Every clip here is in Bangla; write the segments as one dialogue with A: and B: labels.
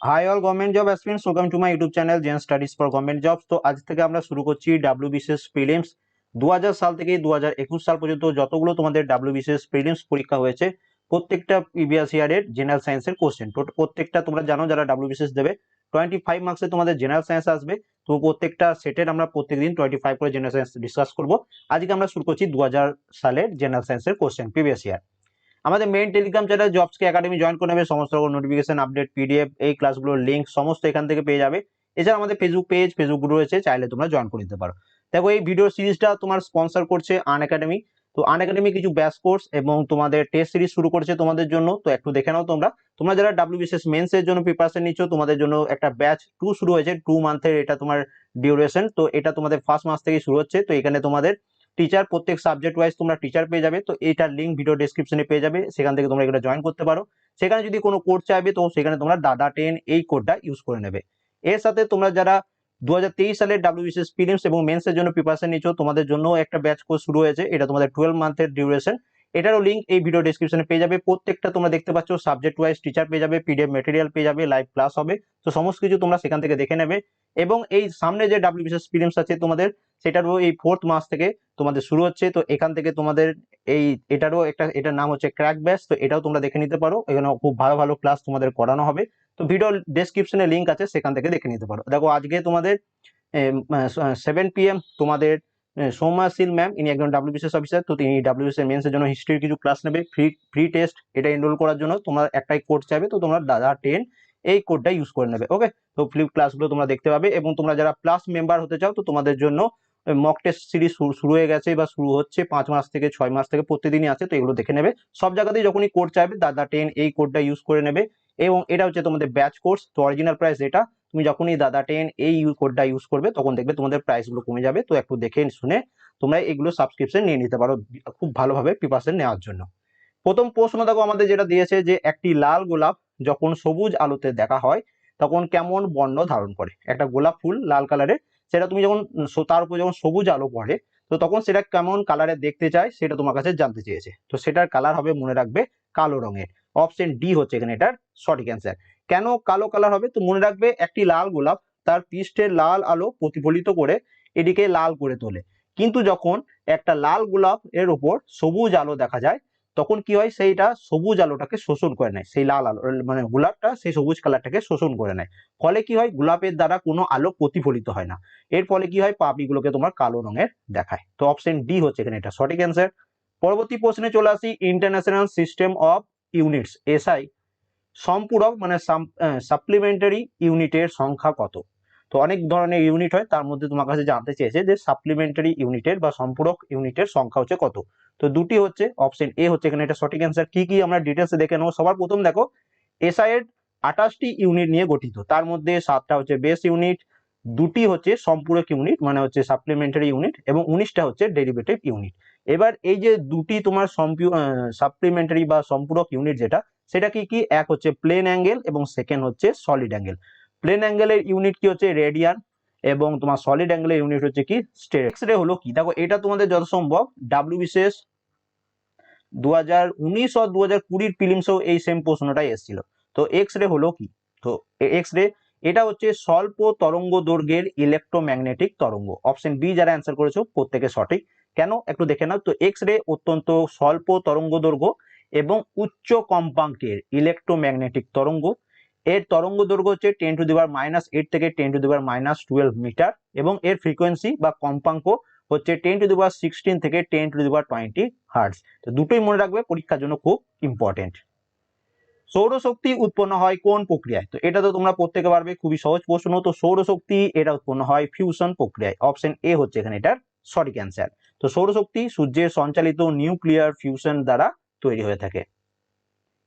A: Hi all government job aspirants welcome to my YouTube channel Zen studies for government jobs তো আজ থেকে আমরা শুরু করছি ডাব্লিউবিসিএস প্রিলিমস দু সাল থেকে দু হাজার একুশ সাল পর্যন্ত যতগুলো তোমাদের ডাব্লিউ ডাব্লিউবিসিএস প্রিলিমস পরীক্ষা হয়েছে, প্রত্যেকটা প্রিভিয়াস ইয়ারের জেনারেল সায়েন্সের কোশ্চেন প্রত্যেকটা তোমরা জানো যারা W W B C S দেবে টোয়েন্টি ফাইভ মার্কসে তোমাদের জেনারেল সায়েন্স আসবে। তো প্রত্যেকটা সেটের আমরা প্রত্যেকদিন টোয়েন্টি ফাইভ করে জেনারেল সায়েন্স ডিসকাস করব। আজকে আমরা শুরু করছি দু হাজার সালের জেনারেল সায়েন্সের কোশ্চেন প্রিভিয়াস ইয়ার আমাদের মেইন টেলিগ্রাম চ্যানেল জবস জবসকে একাডেমি জয়েন করে নেবে, সমস্ত রকম নোটিফিকেশন আপডেট পিডিএফ এই ক্লাসগুলোর লিঙ্ক সমস্ত এখান থেকে পেয়ে যাবে। এছাড়া আমাদের ফেসবুক পেজ ফেসবুক গ্রুপ রয়েছে, চাইলে তোমরা জয়েন করে নিতে পারো। দেখো, এই ভিডিও সিরিজটা তোমার স্পন্সর করছে আন একাডেমি তো আন একাডেমি কিছু ব্যাস কোর্স এবং তোমাদের টেস্ট সিরিজ শুরু করছে তোমাদের জন্য। তো একটু দেখে নাও তোমরা। তোমরা যারা ডাব্লিউবিসিএস মেন্স এর জন্য প্রিপারেশন নিচ্ছ, তোমাদের জন্য একটা ব্যাচ টু শুরু হয়েছে টু মান্থের এটা তোমার ডিউরেশন তো এটা তোমাদের ফার্স্ট মাস থেকে শুরু হচ্ছে। তো এখানে তোমাদের টিচার প্রত্যেক সাবজেক্ট ওয়াইজ তোমরা টিচার পেয়ে যাবে, তো এইটার লিঙ্ক ভিডিও ডিসক্রিপশনে পেয়ে যাবে, সেখান থেকে তোমরা এটা জয়েন করতে পারো। সেখানে যদি কোনো কোর্স চাইবে, তো সেখানে তোমরা দাদা টেন এই কোডটা ইউজ করে নেবে। এর সাথে তোমরা যারা দু হাজার তেইশ সালে ডাব্লিউবিসিএস প্রিলিমস এবং মেন্সের জন্য প্রিপারেশন নিচ্ছ, তোমাদের জন্য একটা ব্যাচ কোর্স শুরু হয়েছে, এটা তোমাদের টুয়েলভ মান্থের ডিউরেশন এটারও লিঙ্ক এই ভিডিও ডেসক্রিপশনে পেয়ে যাবে। প্রত্যেকটা তোমরা দেখতে পাচ্ছ সাবজেক্ট ওয়াইজ টিচার পেয়ে যাবে পিডিএফ মেটেরিয়াল পেয়ে যাবে লাইভ ক্লাস হবে। তো সমস্ত কিছু তোমরা সেখান থেকে দেখে নেবে। এবং এই সামনে যে ডাব্লিউবিসিএস প্রিলিমস আছে তোমাদের, সেটারও এই ফোর্থ মাস থেকে তোমাদের শুরু হচ্ছে। তো এখান থেকে তোমাদের এই, এটারও একটা, এটার নাম হচ্ছে ক্র্যাক ব্যাচ তো এটাও তোমরা দেখে নিতে পারো। এখানে খুব ভালো ভালো ক্লাস তোমাদের করানো হবে। তো ভিডিও ডেসক্রিপশনে লিঙ্ক আছে, সেখান থেকে দেখে নিতে পারো। দেখো, আজকে তোমাদের সেভেন পিএম তোমাদের সৌমাশীল ম্যাম ইনি একজন ডাব্লিউবিসিএস অফিসার তো তিনি ডাব্লিউবিসিএস মেন্সের জন্য হিস্ট্রির কিছু ক্লাস নেবে ফ্রি ফ্রি টেস্ট এটা এনরোল করার জন্য তোমরা একটাই কোড চাইবে, তো তোমরা দাদা টেন এই কোডটা ইউজ করে নেবে ওকে তো ফ্লিপ ক্লাসগুলো তোমরা দেখতে পাবে এবং তোমরা যারা প্লাস মেম্বার হতে চাও, তো তোমাদের জন্য মক টেস্ট সিরিজ শুরু হয়ে গেছে, বা শুরু হচ্ছে পাঁচ মাস থেকে ছয় মাস থেকে প্রতিদিনই আছে, তো এগুলো দেখে নেবে। সব জায়গাতেই যখনই কোড চাইবে দাদা টেন এই কোডটা ইউজ করে নেবে এবং এটা হচ্ছে তোমাদের ব্যাচ কোর্স তো অরিজিনাল প্রাইস এটা তুমি যখনই দাদা টেন এই কোডটা ইউজ করবে, তখন দেখবে তোমাদের প্রাইসগুলো কমে যাবে। তো একটু দেখে শুনে তোমরা এগুলো সাবস্ক্রিপশন নিয়ে নিতে পারো খুব ভালোভাবে প্রিপারেশন নেওয়ার জন্য। প্রথম প্রশ্ন দেখো আমাদের যেটা দিয়েছে যে, একটি লাল গোলাপ যখন সবুজ আলোতে দেখা হয়, তখন কেমন বর্ণ ধারণ করে? একটা গোলাপ ফুল লাল কালারের সেটা তুমি যখন তার উপর যখন সবুজ আলো পড়ে, তো তখন সেটা কেমন কালারে দেখতে চায় সেটা তোমার কাছে জানতে চেয়েছে। তো সেটার কালার হবে মনে রাখবে কালো রঙের। অপশন ডি হচ্ছে এখানে এটার সঠিক অ্যান্সার কেন কালো কালার হবে? তো মনে রাখবে একটি লাল গোলাপ, তার পৃষ্ঠের লাল আলো প্রতিফলিত করে এটিকে লাল করে তোলে। কিন্তু যখন একটা লাল গোলাপ এর উপর সবুজ আলো দেখা যায়, তখন কি হয়? সেইটা সবুজ আলোটাকে শোষণ করে নেয়। সেই লাল আলো মানে গোলাপটা সেই সবুজ কালারটাকে শোষণ করে নেয়। ফলে কি হয়? গোলাপের দ্বারা কোনো আলো প্রতিফলিত হয় না। এর ফলে কি হয়? পাপড়িগুলোকে তোমার কালো রঙের দেখায়। তো অপশন ডি হচ্ছে এখানে এটা সঠিক অ্যান্সার পরবর্তী প্রশ্নে চলে আসি। International system of units SI সম্পূরক মানে সাপ্লিমেন্টারি ইউনিটের সংখ্যা কত? তো অনেক ধরনের ইউনিট হয়, তার মধ্যে তোমার কাছে জানতে চেয়েছে যে সাপ্লিমেন্টারি ইউনিটের বা সম্পূরক ইউনিটের সংখ্যা হচ্ছে কত? তো দুটি হচ্ছে অপশন এ হচ্ছে এখানে এটা সঠিক অ্যান্সার কি কি আমরা ডিটেলসে দেখে নেব। সবার প্রথম দেখো এসআই এর আঠাশটি ইউনিট নিয়ে গঠিত, তার মধ্যে সাতটা হচ্ছে বেস ইউনিট দুটি হচ্ছে সম্পূরক ইউনিট মানে হচ্ছে সাপ্লিমেন্টারি ইউনিট এবং উনিশটা হচ্ছে ডেরিভেটিভ ইউনিট এবার এই যে দুটি তোমার সাপ্লিমেন্টারি বা সম্পূরক ইউনিট যেটা, সেটা কি কি? এক হচ্ছে প্লেন অ্যাঙ্গেল এবং সেকেন্ড হচ্ছে সলিড অ্যাঙ্গেল প্লেন অ্যাঙ্গেলের ইউনিট কি হচ্ছে? রেডিয়ান এবং তোমার সলিড অ্যাঙ্গেলের ইউনিট হচ্ছে কি? স্টেট এক্স রে হলো কি? দেখো, এটা তোমাদের যত সম্ভব ডাব্লিউবিসিএস দু হাজার উনিশ ও দু হাজার কুড়ির ফিলিমসেও এই সেম প্রশ্নটাই এসেছিল। তো এক্স রে হলো কি? তো এক্স রে এটা হচ্ছে স্বল্প তরঙ্গ দৈর্ঘ্যের ইলেকট্রোম্যাগনেটিক তরঙ্গ। অপশন বি যারা অ্যান্সার করেছ, প্রত্যেকে সঠিক। কেন? একটু দেখে নাও। তো এক্স রে অত্যন্ত স্বল্প তরঙ্গ দৈর্ঘ্য এবং উচ্চ কম্পাঙ্কের ইলেকট্রোম্যাগনেটিক তরঙ্গ। এর তরঙ্গ দৈর্ঘ্য হচ্ছে ten to the power minus eight থেকে ten to the power minus twelve metre এবং এর ফ্রিকোয়েন্সি বা কম্পাঙ্ক হচ্ছে ten to the power sixteen থেকে ten to the power twenty hertz তো দুটোই মনে রাখবে, পরীক্ষার জন্য খুব ইম্পর্টেন্ট সৌরশক্তি উৎপন্ন হয় কোন প্রক্রিয়ায়? তো এটা তো তোমরা প্রত্যেকে পারবে, খুবই সহজ প্রশ্ন। তো সৌরশক্তি এটা উৎপন্ন হয় ফিউশন প্রক্রিয়ায়। অপশন এ হচ্ছে এখানে এটার সঠিক অ্যান্সার তো সৌরশক্তি সূর্যের সঞ্চালিত নিউক্লিয়ার ফিউশন দ্বারা তৈরি হয়ে থাকে।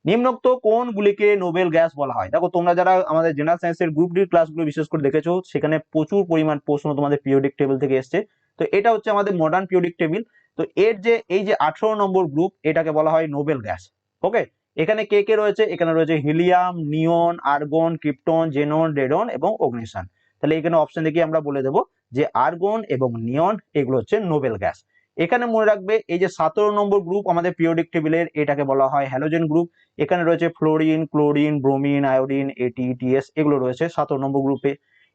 A: নিম্নোক্ত কোনগুলিকে নোবেল গ্যাস বলা হয়। দেখো, তোমরা যারা আমাদের জেনারেল সায়েন্সের গ্রুপ ডি ক্লাসগুলো বিশেষ করে দেখেছ, সেখানে প্রচুর পরিমাণ প্রশ্ন তোমাদের পিরিয়ডিক টেবিল থেকে এসছে। তো এটা হচ্ছে আমাদের মডার্ন পিরিয়ডিক টেবিল তো এর যে, এই যে আঠারো নম্বর গ্রুপ এটাকে বলা হয় নোবেল গ্যাস। ওকে এখানে কে কে রয়েছে? এখানে রয়েছে helium, neon, argon, krypton, xenon, radon এবং অগ্নিশান। তাহলে এখানে অপশন দেখি আমরা বলে দেবো। যে আর্গন এবং নিয়ন এগুলো হচ্ছে নোবেল গ্যাস এখানে মনে রাখবে এই যে সতেরো নম্বর গ্রুপ আমাদের পিরিয়ডিক টেবিলের এটাকে বলা হয় হ্যালোজেন গ্রুপ এখানে রয়েছে ফ্লোরিন ক্লোরিন ব্রোমিন আয়োডিন এটি টিএস এগুলো রয়েছে সতেরো নম্বর গ্রুপে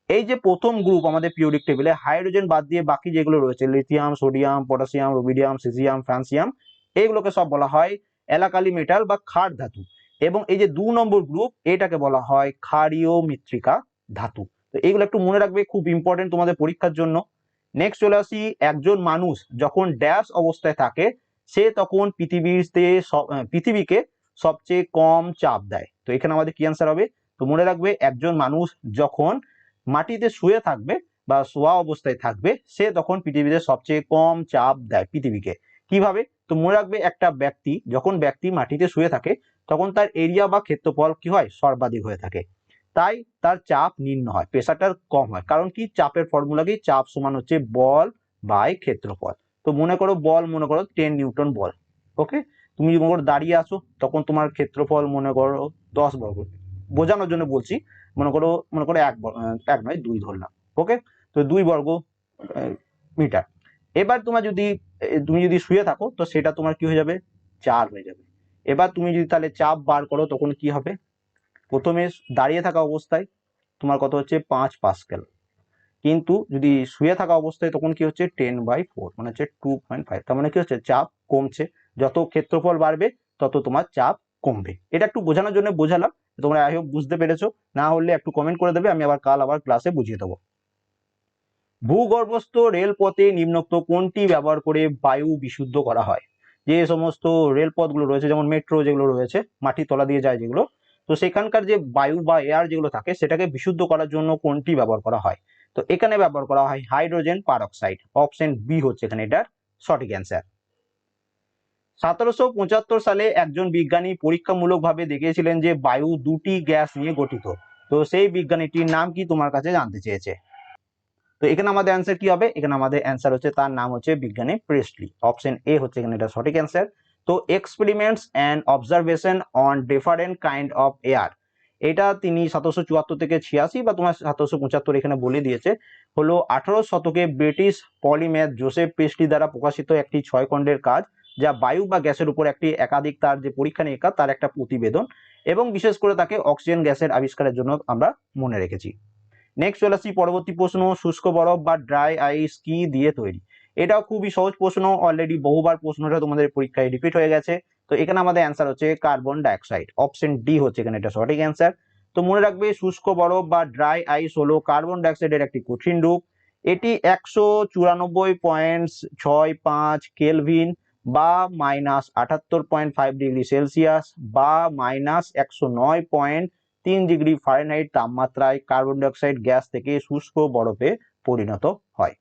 A: এই যে প্রথম গ্রুপ আমাদের পিরিয়ডিক টেবিলে হাইড্রোজেন বাদ দিয়ে বাকি যেগুলো রয়েছে lithium sodium potassium rubidium caesium francium এইগুলোকে সব বলা হয় এলাকালি মেটাল বা ক্ষার ধাতু। এবং এই যে দু নম্বর গ্রুপ এটাকে বলা হয় ক্ষারীয় মৃত্তিকা ধাতু। তো এগুলো একটু মনে রাখবে, খুব ইম্পর্টেন্ট তোমাদের পরীক্ষার জন্য। নেক্সট চলে আসি, একজন মানুষ যখন ড্যাশ অবস্থায় থাকে, সে তখন পৃথিবীতে পৃথিবীকে সবচেয়ে কম চাপ দেয়। তো এখানে আমাদের কি অ্যান্সার হবে? তো মনে রাখবে, একজন মানুষ যখন মাটিতে শুয়ে থাকবে বা শোয়া অবস্থায় থাকবে, সে তখন পৃথিবীতে সবচেয়ে কম চাপ দেয় পৃথিবীকে। কীভাবে? তো মনে রাখবে, একটা ব্যক্তি, যখন ব্যক্তি মাটিতে শুয়ে থাকে, তখন তার এরিয়া বা ক্ষেত্রফল কি হয়? সর্বাধিক হয়ে থাকে। তাই তার চাপ নিম্ন হয় প্রেশারটা কম হয়। কারণ কি? চাপের ফর্মুলা কি? চাপ সমান হচ্ছে বল বাই ক্ষেত্রফল। তো মনে করো বল, মনে করো টেন নিউটন বল ওকে তুমি মনে করো দাঁড়িয়ে আছো, তখন তোমার ক্ষেত্রফল মনে করো দশ বর্গ বোঝানোর জন্য বলছি, মনে করো মনে করো এক এক নয়, দুই ধরলাম ওকে তো দুই বর্গ মিটার। এবার তোমার যদি তুমি যদি শুয়ে থাকো, তো সেটা তোমার কি হয়ে যাবে? চার হয়ে যাবে। এবার তুমি যদি তাহলে চাপ বার করো, তখন কি হবে? প্রথমে দাঁড়িয়ে থাকা অবস্থায় তোমার কত হচ্ছে? পাঁচ পাস্কেল কিন্তু যদি শুয়ে থাকা অবস্থায় তখন কি হচ্ছে? টেন বাই ফোর মানে হচ্ছে টু পয়েন্ট ফাইভ। তার মানে কি হচ্ছে? চাপ কমছে। যত ক্ষেত্রফল বাড়বে, তত তোমার চাপ কমবে। এটা একটু বোঝানোর জন্য বোঝালাম। তোমরা আই হোপ বুঝতে পেরেছ। না হলে একটু কমেন্ট করে দেবে, আমি আবার কাল আবার ক্লাসে বুঝিয়ে দেবো। ভূগর্ভস্থ রেলপথে নিম্নোক্ত কোনটি ব্যবহার করে বায়ু বিশুদ্ধ করা হয়? যে সমস্ত রেলপথগুলো রয়েছে, যেমন মেট্রো যেগুলো রয়েছে, মাটির তলা দিয়ে যায় যেগুলো তো সেখানকার যে বায়ু বা এয়ার যেগুলো থাকে, সেটাকে বিশুদ্ধ করার জন্য কোনটি ব্যবহার করা হয়? তো এখানে ব্যবহার করা হয় হাইড্রোজেন পারঅক্সাইড অপশন বি হচ্ছে এখানে এটার সঠিক অ্যান্সার সতেরোশো পঁচাত্তর সালে একজন বিজ্ঞানী পরীক্ষামূলকভাবে দেখিয়েছিলেন যে বায়ু দুটি গ্যাস নিয়ে গঠিত। তো সেই বিজ্ঞানীটির নাম কি তোমার কাছে জানতে চেয়েছে? তো এখানে আমাদের অ্যান্সার কি হবে? এখানে আমাদের অ্যান্সার হচ্ছে, তার নাম হচ্ছে বিজ্ঞানী প্রেসলি অপশন এ হচ্ছে এখানে এটা সঠিক অ্যান্সার তো experiments and observation on different kind of air এটা তিনি সতেরোশো চুয়াত্তর থেকে ছিয়াশি বা তোমার সতেরোশো পঁচাত্তর এখানে বলে দিয়েছে। হলো আঠারো শতকে ব্রিটিশ পলিম্যাথ জোসেফ প্রেসলি দ্বারা প্রকাশিত একটি ছয় খণ্ডের কাজ, যা বায়ু বা গ্যাসের উপর একটি একাধিক তার যে পরীক্ষা নিরীক্ষা, তার একটা প্রতিবেদন এবং বিশেষ করে তাকে অক্সিজেন গ্যাসের আবিষ্কারের জন্য আমরা মনে রেখেছি। নেক্সট চলে আসছি পরবর্তী প্রশ্ন, শুষ্ক বরফ বা ড্রাই আইস কি দিয়ে তৈরি? এটাও খুবই সহজ প্রশ্ন অলরেডি বহুবার প্রশ্নটা তোমাদের পরীক্ষায় রিপিট হয়ে গেছে। তো এখানে আমাদের অ্যান্সার হচ্ছে কার্বন ডাইঅক্সাইড অপশন ডি হচ্ছে এখানে এটা সঠিক অ্যান্সার তো মনে রাখবে শুষ্ক বরফ বা ড্রাই আইস হলো কার্বন ডাইঅক্সাইডের একটি কঠিন রূপ। এটি একশো চুরানব্বই পয়েন্ট ছয় পাঁচ কেলভিন বা মাইনাস আটাত্তর পয়েন্ট ফাইভ ডিগ্রি সেলসিয়াস বা মাইনাস একশো নয় পয়েন্ট তিন ডিগ্রি ফারেনহাইট তাপমাত্রায় কার্বন ডাইঅক্সাইড গ্যাস থেকে শুষ্ক বরফে পরিণত হয়।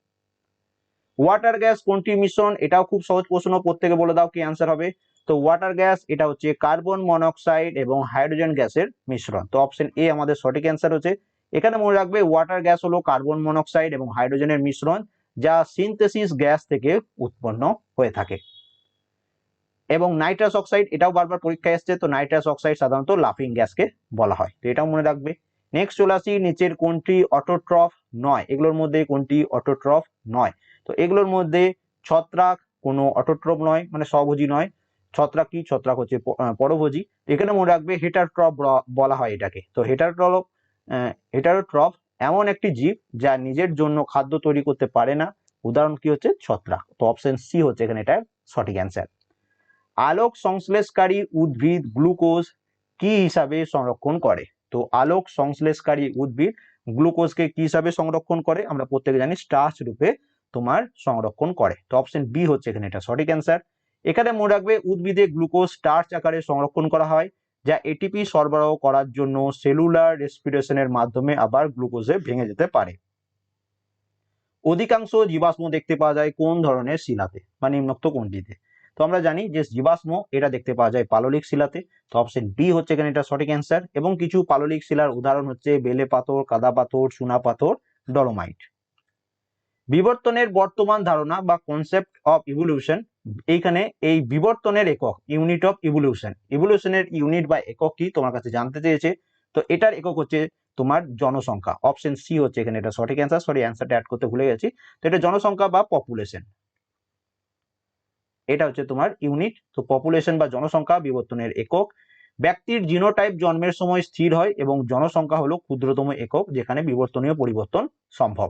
A: ওয়াটার গ্যাস কোনটি মিশ্রণ এটাও খুব সহজ প্রশ্ন, প্রত্যেকে বলে দাও কি অ্যান্সার হবে। তো ওয়াটার গ্যাস এটা হচ্ছে কার্বন মনোক্সাইড এবং হাইড্রোজেন গ্যাসের মিশ্রণ। তো অপশন এ আমাদের সঠিক অ্যান্সার হচ্ছে। এখানে মনে রাখবে ওয়াটার গ্যাস হলো কার্বন মনোক্সাইড এবং হাইড্রোজেনের মিশ্রণ, যা সিনথেসিস গ্যাস থেকে উৎপন্ন হয়ে থাকে। এবং নাইট্রাস অক্সাইড এটাও বারবার পরীক্ষায় এসছে, তো নাইট্রাস অক্সাইড সাধারণত লাফিং গ্যাসকে বলা হয়। তো এটাও মনে রাখবে। নেক্সট চলে আসি, নিচের কোনটি অটোট্রফ নয়? এগুলোর মধ্যে কোনটি অটোট্রফ নয়? তো এগুলোর মধ্যে ছত্রাক কোনো অটোট্রফ নয় মানে স্বভোজী নয়। ছত্রাক কি? ছত্রাক হচ্ছে পরভোজী। এখানে মনে রাখবে হেটারট্রফ বলা হয় এটাকে। তো হেটারট্রফ হেটারোট্রফ এমন একটি জীব যা নিজের জন্য খাদ্য তৈরি করতে পারে না। উদাহরণ কি হচ্ছে? ছত্রাক। তো অপশন সি হচ্ছে এখানে এটার সঠিক অ্যান্সার আলোক সংশ্লেষকারী উদ্ভিদ গ্লুকোজ কি হিসাবে সংরক্ষণ করে? তো আলোক সংশ্লেষকারী উদ্ভিদ গ্লুকোজকে কি হিসাবে সংরক্ষণ করে? আমরা প্রত্যেকে জানি স্টার্চ রূপে তোমার সংরক্ষণ করে। তো অপশন বি হচ্ছে এখানে এটা সঠিক অ্যান্সার এখানে মনে রাখবে উদ্ভিদে গ্লুকোজ স্টার্চ আকারে সংরক্ষণ করা হয়, যা এটিপি সরবরাহ করার জন্য সেলুলার রেসপিরেশনের মাধ্যমে আবার গ্লুকোজে ভেঙে যেতে পারে। অধিকাংশ জীবাশ্ম দেখতে পাওয়া যায় কোন ধরনের শিলাতে, বা নিম্নোক্ত কোনটিতে? তো আমরা জানি যে জীবাশ্ম এটা দেখতে পাওয়া যায় পাললিক শিলাতে। তো অপশন বি হচ্ছে এখানে এটা সঠিক অ্যান্সার এবং কিছু পাললিক শিলার উদাহরণ হচ্ছে বেলে পাথর, কাদা পাথর, চুনা পাথর ডলোমাইট বিবর্তনের বর্তমান ধারণা বা কনসেপ্ট অফ ইভলিউশন এইখানে এই বিবর্তনের একক ইউনিট অফ ইভলিউশন ইভলিউশনের ইউনিট বা একক কি তোমার কাছে জানতে চেয়েছে? তো এটার একক হচ্ছে তোমার জনসংখ্যা। অপশন সি হচ্ছে এখানে এটা সঠিক অ্যান্সার সরি অ্যান্সারটা অ্যাড করতে ভুলে গেছি। তো এটা জনসংখ্যা বা পপুলেশন এটা হচ্ছে তোমার ইউনিট তো পপুলেশন বা জনসংখ্যা বিবর্তনের একক। ব্যক্তির জিনোটাইপ জন্মের সময় স্থির হয় এবং জনসংখ্যা হলো ক্ষুদ্রতম একক যেখানে বিবর্তনীয় পরিবর্তন সম্ভব।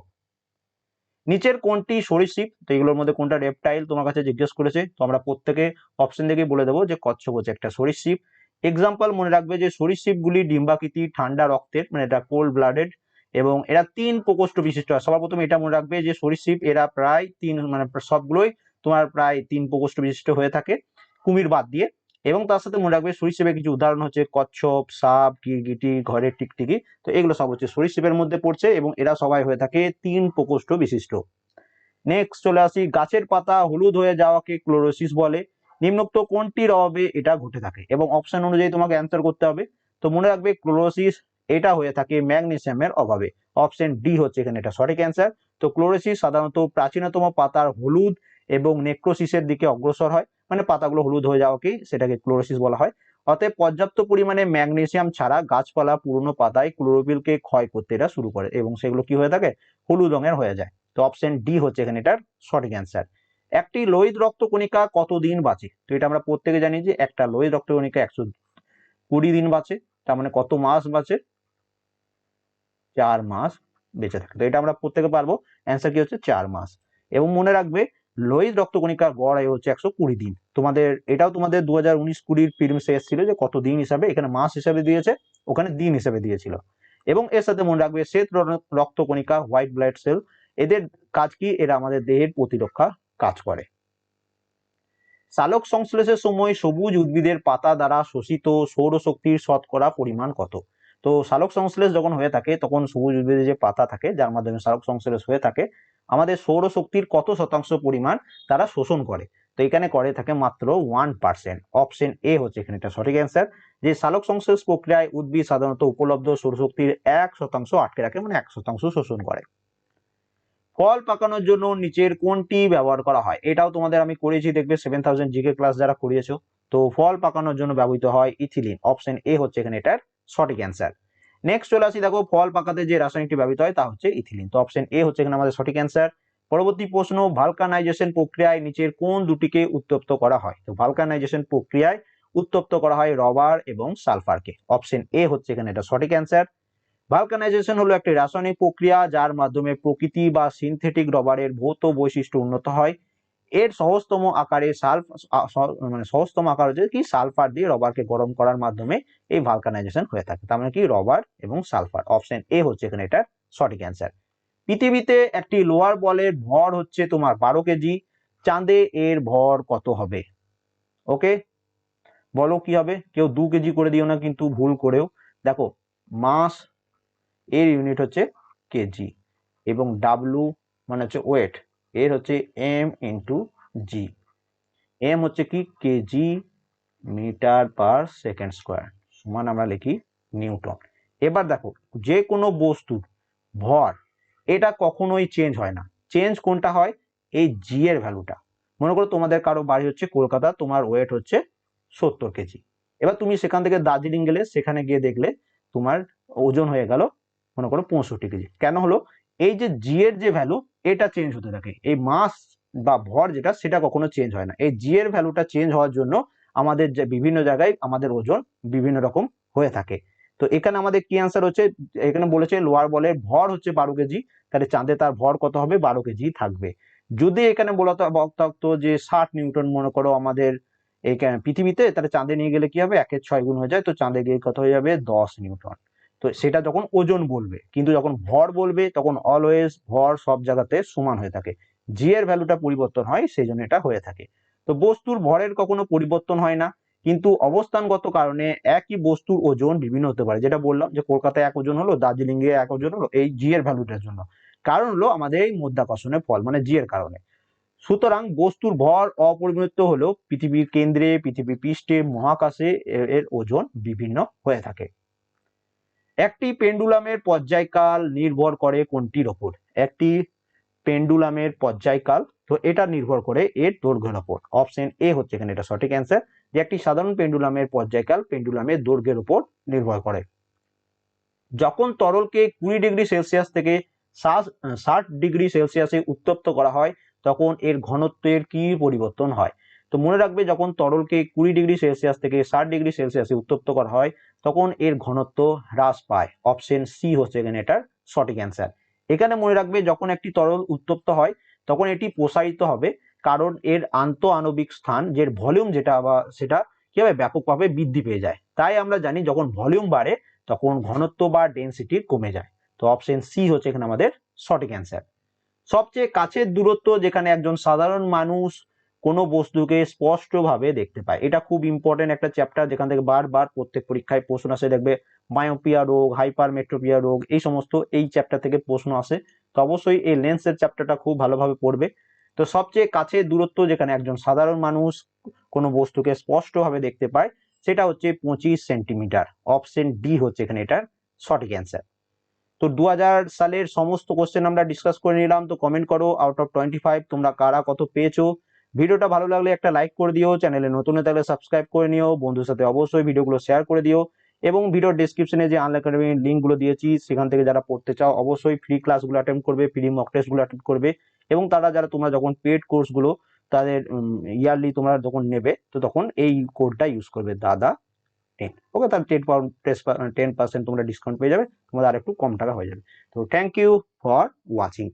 A: নিচের কোনটি সরীসৃপ? তো এগুলোর মধ্যে কোনটা রেপটাইল তোমার কাছে জিজ্ঞেস করেছে। তো আমরা প্রত্যেকে অপশন দেখে বলে দেবো যে কচ্ছপ হচ্ছে একটা সরীসৃপ। এক্সাম্পল মনে রাখবে যে সরীসৃপগুলি ডিম্বাকৃতি, ঠান্ডা রক্তের মানে এটা কোল্ড ব্লাডেড এবং এরা তিন প্রকোষ্ঠ বিশিষ্ট। হয় সবার প্রথমে এটা মনে রাখবে যে সরীসৃপ, এরা প্রায় তিন মানে সবগুলোই তোমার প্রায় তিন প্রকোষ্ঠ বিশিষ্ট হয়ে থাকে। কুমির বাদ দিয়ে। এবং তার সাথে মনে রাখবে সরীসৃপের কিছু উদাহরণ হচ্ছে কচ্ছপ, সাপ, গিরগিটি, ঘরের টিকটিকি। তো এগুলো সব হচ্ছে সরীসৃপের মধ্যে পড়ছে এবং এরা সবাই হয়ে থাকে তিন প্রকোষ্ঠ বিশিষ্ট। নেক্সট চলে আসি, গাছের পাতা হলুদ হয়ে যাওয়াকে ক্লোরোসিস বলে। নিম্নোক্ত কোনটির অভাবে এটা ঘটে থাকে? এবং অপশন অনুযায়ী তোমাকে অ্যান্সার করতে হবে। তো মনে রাখবে ক্লোরোসিস এটা হয়ে থাকে ম্যাগনেসিয়ামের অভাবে। অপশন ডি হচ্ছে এখানে এটা সঠিক অ্যান্সার তো ক্লোরোসিস সাধারণত প্রাচীনতম পাতার হলুদ এবং নেক্রোসিসের দিকে অগ্রসর হয়। মানে পাতাগুলো হলুদ হয়ে যাওয়াকেই সেটাকে ক্লোরোসিস বলা হয়। অতএব পর্যাপ্ত পরিমাণে ম্যাগনেসিয়াম ছাড়া গাছপালা, পুরনো পাতায় ক্লোরোফিলকে ক্ষয় করতে এরা শুরু করে এবং সেগুলো কি হয়ে থাকে? হলুদ রঙের হয়ে যায়। তো অপশন ডি হচ্ছে এখানে এটার সঠিক অ্যান্সার একটি লোহিত রক্ত রক্তকণিকা কতদিন বাঁচে? তো এটা আমরা প্রত্যেকে জানি যে একটা লোহিত রক্তকণিকা একশো কুড়ি দিন বাঁচে, তার মানে কত মাস বাঁচে? চার মাস বেঁচে থাকে। তো এটা আমরা প্রত্যেকে পারব। অ্যান্সার কি হচ্ছে? চার মাস। এবং মনে রাখবে লোহিত রক্তকণিকার গড় আয়ু হচ্ছে একশো কুড়ি দিন। তোমাদের, এটাও তোমাদের দু হাজার উনিশ কুড়ির ফিল্মসে এসেছিল যে কত দিন হিসাবে, এখানে মাস হিসাবে দিয়েছে, ওখানে দিন হিসাবে দিয়েছিল। এবং এর সাথে মনে রাখবে, শ্বেত রক্তকণিকা হোয়াইট ব্লাড সেল এদের কাজ কি? এরা আমাদের দেহের প্রতিরক্ষা কাজ করে। সালোক সংশ্লেষের সময় সবুজ উদ্ভিদের পাতা দ্বারা শোষিত সৌরশক্তির শতকরা পরিমাণ কত? তো সালোক সংশ্লেষ যখন হয়ে থাকে, তখন সবুজ উদ্ভিদের যে পাতা থাকে, যার মাধ্যমে সালোক সংশ্লেষ হয়ে থাকে আমাদের সৌরশক্তির কত শতাংশ পরিমাণ তারা শোষণ করে? তো এখানে করে থাকে মাত্র ওয়ান পার্সেন্ট অপশন এ হচ্ছে এখানে এটা সঠিক অ্যান্সার যে সালোক সংশ্লেষ প্রক্রিয়ায় উদ্ভিদ সাধারণত উপলব্ধ সৌরশক্তির এক শতাংশ আটকে রাখে মানে এক শতাংশ শোষণ করে। ফল পাকানোর জন্য নিচের কোনটি ব্যবহার করা হয়? এটাও তোমাদের আমি করেছি, দেখবে সেভেন থাউজেন্ড জিকে ক্লাস যারা করিয়েছো। তো ফল পাকানোর জন্য ব্যবহৃত হয় ইথিলিন। অপশন এ হচ্ছে এখানে এটার সঠিক অ্যান্সার নেক্সট চলে আসি দেখো, ফল পাকাতে যে রাসায়নিকটি ব্যবহৃত হয় তা হচ্ছে ইথিলিন। তো অপশন এ হচ্ছে এখানে আমাদের সঠিক অ্যান্সার পরবর্তী প্রশ্ন ভালকানাইজেশন প্রক্রিয়ায় নিচের কোন দুটিকে উত্তপ্ত করা হয়? তো ভালকানাইজেশন প্রক্রিয়ায় উত্তপ্ত করা হয় রবার এবং সালফারকে অপশন এ হচ্ছে এখানে এটা সঠিক অ্যান্সার ভালকানাইজেশন হলো একটি রাসায়নিক প্রক্রিয়া যার মাধ্যমে প্রকৃতি বা সিনথেটিক রবারের ভৌত বৈশিষ্ট্য উন্নত হয়। এর সহজতম আকারে সালফ মানে সহজতম আকার হচ্ছে কি সালফার দিয়ে রবারকে গরম করার মাধ্যমে এই ভালকানাইজেশন হয়ে থাকে। তার মানে কি? রবার এবং সালফার। অপশন এ হচ্ছে এখানে এটা সঠিক অ্যান্সার। পৃথিবীতে একটি লোয়ার বলের ভর হচ্ছে তোমার বারো কেজি। চাঁদে এর ভর কত হবে? ওকে? বলো কি হবে? কেউ দু কেজি করে দিও না কিন্তু ভুল করেও। দেখো, মাস এর ইউনিট হচ্ছে কেজি এবং ডাব্লু মানে হচ্ছে ওয়েট। এর হচ্ছে এম ইন্টু জি এম হচ্ছে কি? KG metre per second square সমান আমরা লিখি নিউটন। এবার দেখো, যে কোনো বস্তুর ভর, এটা কখনোই চেঞ্জ হয় না। চেঞ্জ কোনটা হয়? এই জি এর ভ্যালুটা মনে করো তোমাদের কারও বাড়ি হচ্ছে কলকাতা, তোমার ওয়েট হচ্ছে সত্তর কেজি এবার তুমি সেখান থেকে দার্জিলিং গেলে, সেখানে গিয়ে দেখলে তোমার ওজন হয়ে গেল, মনে করো পঁয়ষট্টি কেজি কেন হলো? এই যে জি এর যে ভ্যালু এটা চেঞ্জ হতে থাকে। এই মাস বা ভর যেটা, সেটা কখনো চেঞ্জ হয় না। এই জি এর ভ্যালুটা চেঞ্জ হওয়ার জন্য আমাদের যে বিভিন্ন জায়গায় আমাদের ওজন বিভিন্ন রকম হয়ে থাকে। তো এখানে আমাদের কি অ্যান্সার হচ্ছে? এখানে বলেছে লোয়ার বলের ভর হচ্ছে বারো কেজি। তাহলে চাঁদে তার ভর কত হবে? বারো কেজি থাকবে। যদি এখানে বলতো থাকতো যে ষাট নিউটন মনে করো আমাদের এইখানে পৃথিবীতে, তাহলে চাঁদে নিয়ে গেলে কি হবে? একের ছয় গুণ হয়ে যায়। তো চাঁদে গিয়ে কত হয়ে যাবে? দশ নিউটন। তো সেটা যখন ওজন বলবে, কিন্তু যখন ভর বলবে, তখন অলওয়েজ ভর সব জায়গাতে সমান হয়ে থাকে। জি এর ভ্যালুটা পরিবর্তন হয়, সেই জন্য এটা হয়ে থাকে। তো বস্তুর ভরের কখনো পরিবর্তন হয় না, কিন্তু অবস্থানগত কারণে একই বস্তুর ওজন বিভিন্ন হতে পারে। যেটা বললাম যে কলকাতায় এক ওজন হলো দার্জিলিং এ এক ওজন হলো, এই জি এর ভ্যালুটার জন্য। কারণ হলো আমাদের এই মধ্যাকর্ষণের ফল মানে জি এর কারণে। সুতরাং বস্তুর ভর অপরিবর্তিত হলেও পৃথিবীর কেন্দ্রে, পৃথিবীর পৃষ্ঠে, মহাকাশে এর- ওজন বিভিন্ন হয়ে থাকে। একটি পেন্ডুলামের পর্যায়কাল নির্ভর করে কোনটির ওপর? একটি পেন্ডুলামের পর্যায়কাল, তো এটা নির্ভর করে এর দৈর্ঘ্যের ওপর। অপশন এ হচ্ছে এখানে এটা সঠিক অ্যান্সার যে একটি সাধারণ পেন্ডুলামের পর্যায়কাল পেন্ডুলামের দৈর্ঘ্যের উপর নির্ভর করে। যখন তরলকে কুড়ি ডিগ্রি সেলসিয়াস থেকে ষাট ডিগ্রি সেলসিয়াসে উত্তপ্ত করা হয়, তখন এর ঘনত্বের কি পরিবর্তন হয়? তো মনে রাখবে যখন তরলকে কুড়ি ডিগ্রি সেলসিয়াস থেকে ষাট ডিগ্রি সেলসিয়াসে উত্তপ্ত করা হয় তখন এর ঘনত্ব হ্রাস পায়। অপশন সি হচ্ছে এখানে এটার সঠিক অ্যান্সার এখানে মনে রাখবে যখন একটি তরল উত্তপ্ত হয়, তখন এটি প্রসারিত হবে কারণ এর আন্ত আণবিক স্থান যে ভলিউম যেটা বা সেটা কি হবে ব্যাপকভাবে বৃদ্ধি পেয়ে যায়। তাই আমরা জানি যখন ভলিউম বাড়ে, তখন ঘনত্ব বা ডেন্সিটি কমে যায়। তো অপশন সি হচ্ছে এখানে আমাদের সঠিক অ্যান্সার সবচেয়ে কাছের দূরত্ব যেখানে একজন সাধারণ মানুষ কোনো বস্তুকে স্পষ্টভাবে দেখতে পায়। এটা খুব ইম্পর্টেন্ট একটা চ্যাপ্টার যেখান থেকে বারবার প্রত্যেক পরীক্ষায় প্রশ্ন আসে। দেখবে মায়োপিয়া রোগ হাইপার মেট্রোপিয়া রোগ এই সমস্ত এই চ্যাপ্টার থেকে প্রশ্ন আসে। তো অবশ্যই এই লেন্সের চ্যাপ্টারটা খুব ভালোভাবে পড়বে। তো সবচেয়ে কাছে দূরত্ব যেখানে একজন সাধারণ মানুষ কোনো বস্তুকে স্পষ্টভাবে দেখতে পায়, সেটা হচ্ছে পঁচিশ সেন্টিমিটার অপশন ডি হচ্ছে এখানে এটার সঠিক অ্যান্সার তো দু হাজার সালের সমস্ত কোশ্চেন আমরা ডিসকাস করে নিলাম। তো কমেন্ট করো আউট অফ টোয়েন্টি ফাইভ তোমরা কারা কত পেয়েছ? ভিডিওটা ভালো লাগলে একটা লাইক করে দিও, চ্যানেলে নতুন থাকলে সাবস্ক্রাইব করে নিও বন্ধুর সাথে অবশ্যই ভিডিওগুলো শেয়ার করে দিও এবং ভিডিওর ডিসক্রিপশনে যে আনলাইন একাডেমির লিঙ্কগুলো দিয়েছি, সেখান থেকে যারা পড়তে চাও অবশ্যই ফ্রি ক্লাসগুলো অ্যাটেম্প করবে ফ্রি মক টেস্টগুলো অ্যাটেম্প করবে এবং তারা যারা তোমরা যখন পেড কোর্সগুলো তাদের ইয়ারলি তোমরা যখন নেবে, তো তখন এই কোডটা ইউজ করবে দাদা টেন ওকে তার টেন টেন পার্সেন্ট তোমরা ডিসকাউন্ট পেয়ে যাবে, তোমাদের আর একটু কম টাকা হয়ে যাবে। তো থ্যাংক ইউ ফর ওয়াচিং